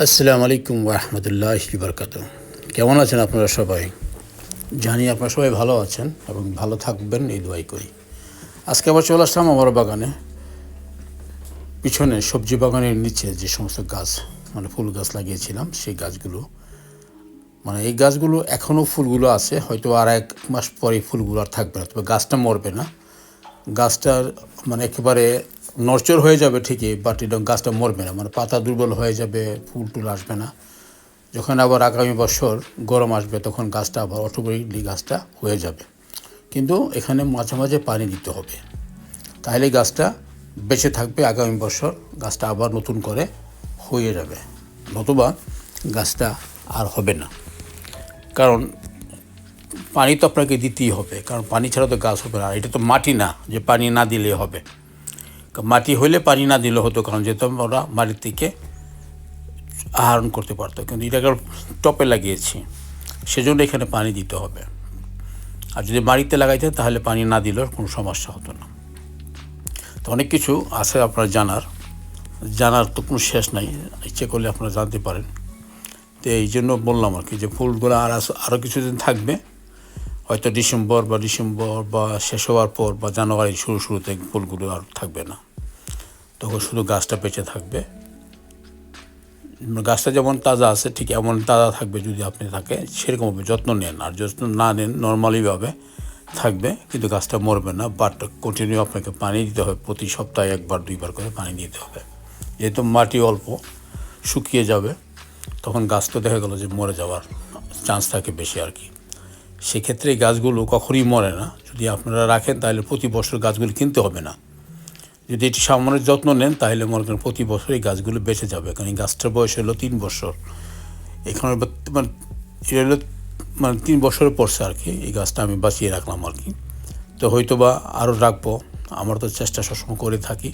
আসসালামু আলাইকুম রহমতুল্লাহ বরকাত কেমন আছেন আপনারা সবাই? জানি আপনারা সবাই ভালো আছেন এবং ভালো থাকবেন, এই দোয়াই করি। আজকে আবার চলে আসলাম আমার বাগানে। পিছনে সবজি বাগানের নিচে যে সমস্ত গাছ মানে ফুল গাছ লাগিয়েছিলাম, সেই গাছগুলো। মানে এই গাছগুলো এখনও ফুলগুলো আছে, হয়তো আর এক মাস পরে ফুলগুলো আর থাকবে না, তবে গাছটা মরবে না। গাছটার মানে একেবারে নরচর হয়ে যাবে ঠিকই বাট এটা গাছটা মরবে না। মানে পাতা দুর্বল হয়ে যাবে, ফুল টুল আসবে না। যখন আবার আগামী বছর গরম আসবে, তখন গাছটা আবার অটোমেটিকলি গাছটা হয়ে যাবে। কিন্তু এখানে মাঝে মাঝে পানি দিতে হবে। তাহলে গাছটা বেঁচে থাকবে, আগামী বছর গাছটা আবার নতুন করে হয়ে যাবে। নতুবা গাছটা আর হবে না। কারণ পানি তো আপনাকে দিতেই হবে। কারণ পানি ছাড়া তো গাছ হবে না। এটা তো মাটি না, যে পানি না দিলে হবে। মাটি হলে পানি না দিলে হতো, কারণ যেহেতু ওরা মাটির থেকে আহরণ করতে পারতো, কিন্তু এটাকে টপে লাগিয়েছি, সেজন্য এখানে পানি দিতে হবে। আর যদি বাড়িতে লাগাইতে তাহলে পানি না দিলেও কোনো সমস্যা হতো না। তো অনেক কিছু আছে আপনার জানার জানার তো কোনো শেষ নাই, ইচ্ছে করলে আপনারা জানতে পারেন। তো এই জন্য বললাম আর কি, যে ফুলগুলো আর আরও কিছুদিন থাকবে, হয়তো ডিসেম্বর বা ডিসেম্বর বা শেষ হওয়ার পর বা জানুয়ারি শুরু শুরুতে ফুলগুলো আর থাকবে না। তখন শুধু গাছটা বেঁচে থাকবে। গাছটা যেমন তাজা আছে, ঠিক এমন তাজা থাকবে যদি আপনি থাকে সেরকমভাবে যত্ন নেন। আর যত্ন না নেন নর্মালিভাবে থাকবে, কিন্তু গাছটা মরবে না বাট কন্টিনিউ আপনাকে পানি দিতে হবে, প্রতি সপ্তাহে একবার, দুইবার করে পানি দিতে হবে। যেহেতু মাটি অল্প, শুকিয়ে যাবে, তখন গাছ তো দেখা গেলো যে মরে যাওয়ার চান্স থাকে বেশি আর কি। সেক্ষেত্রে গাছগুলো কখনই মরে না। যদি আপনারা রাখেন, তাহলে প্রতি বছর গাছগুলো কিনতে হবে না। যদি এটি সামান্য যত্ন নেন, তাহলে মনে করেন প্রতি বছর এই গাছগুলো বেঁচে যাবে। কারণ এই গাছটার বয়স হলো তিন বছর। এখানে মানে এটা হলো মানে তিন বছরের পড়ছে আর কি, এই গাছটা আমি বাঁচিয়ে রাখলাম আর কি। তো হয়তো বা আরও রাখব। আমার তো চেষ্টা সবসময় করে থাকি।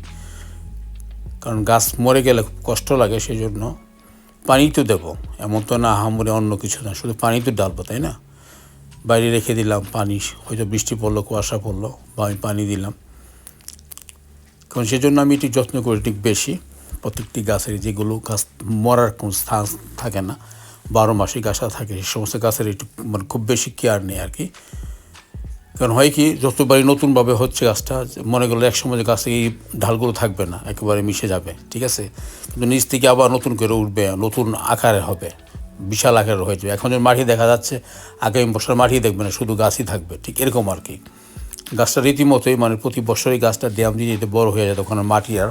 কারণ গাছ মরে গেলে খুব কষ্ট লাগে সেই জন্য পানি তো দেবো। এমন তো না হামরে অন্য কিছু না, শুধু পানি তো ডালবো, তাই না? বাইরে রেখে দিলাম পানি, হয়তো বৃষ্টি পড়ল, কুয়াশা পড়ল, বা আমি পানি দিলাম। কারণ সেজন্য আমি একটু যত্ন করি ঠিক বেশি। প্রত্যেকটি গাছের যেগুলো গাছ মরার কোনো স্থান থাকে না, বারো মাসে গাছা থাকে সেই সমস্ত গাছের একটু মানে খুব বেশি কেয়ার নেই আর কি। কারণ হয় কি, যতবারই নতুনভাবে হচ্ছে গাছটা, মনে করল এক সময় যে গাছে এই ঢালগুলো থাকবে না, একেবারে মিশে যাবে, ঠিক আছে? কিন্তু নিচ থেকে আবার নতুন করে উঠবে, নতুন আকারে হবে, বিশাল আকারের হয়ে যাবে। এখন যে মাটি দেখা যাচ্ছে, আগামী বছর মাটি দেখবে না, শুধু গাছই থাকবে, ঠিক এরকম আর কি। গাছটা রীতিমতোই মানে প্রতি বছরই গাছটা ড্যাম দিয়ে যেতে বড় হয়ে যায় তখন মাটি আর।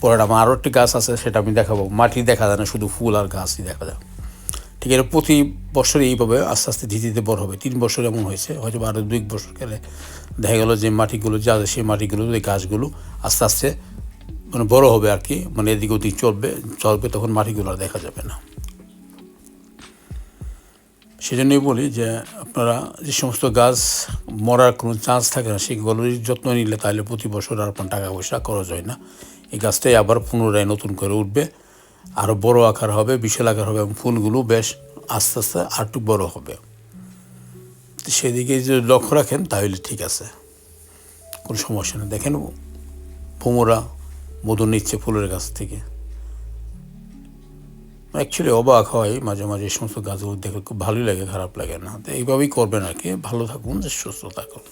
পরে আমার আরও একটি গাছ আছে, সেটা আমি দেখাবো। মাটি দেখা যায় না, শুধু ফুল আর গাছই দেখা যায়। ঠিক আছে প্রতি বছরই এইভাবে আস্তে আস্তে ধীরে ধীরে বড় হবে। তিন বছর এমন হয়েছে, হয়তো আরও দুই বছর গেলে দেখা গেলো যে মাটিগুলো যা আছে, সেই মাটিগুলো এই গাছগুলো আস্তে আস্তে মানে বড় হবে আর কি। মানে এদিক ওদিক চলবে চলবে তখন মাটিগুলো আর দেখা যাবে না। সেজন্যই বলি যে আপনারা যে সমস্ত গাছ মরার কোনো চান্স থাকে না সেগুলোর যত্ন নিলে তাহলে প্রতি বছর আর আপনার টাকা পয়সা খরচ হয় না। এই গাছটাই আবার পুনরায় নতুন করে উঠবে। আরও বড় আকার হবে, বিশাল আকার হবে এবং ফুলগুলো বেশ আস্তে আস্তে আর একটু বড় হবে। সেদিকে যদি লক্ষ্য রাখেন তাহলে ঠিক আছে। কোনো সমস্যা নেই। দেখেন ভোমরা মধু নিচ্ছে ফুলের গাছ থেকে। অ্যাকচুয়ালি অবাক হয় মাঝে মাঝে এই সমস্ত গাছগুলো দেখে খুব ভালোই লাগে, খারাপ লাগে না। তো এইভাবেই করবেন আর কি। ভালো থাকুন, সুস্থ থাকুন।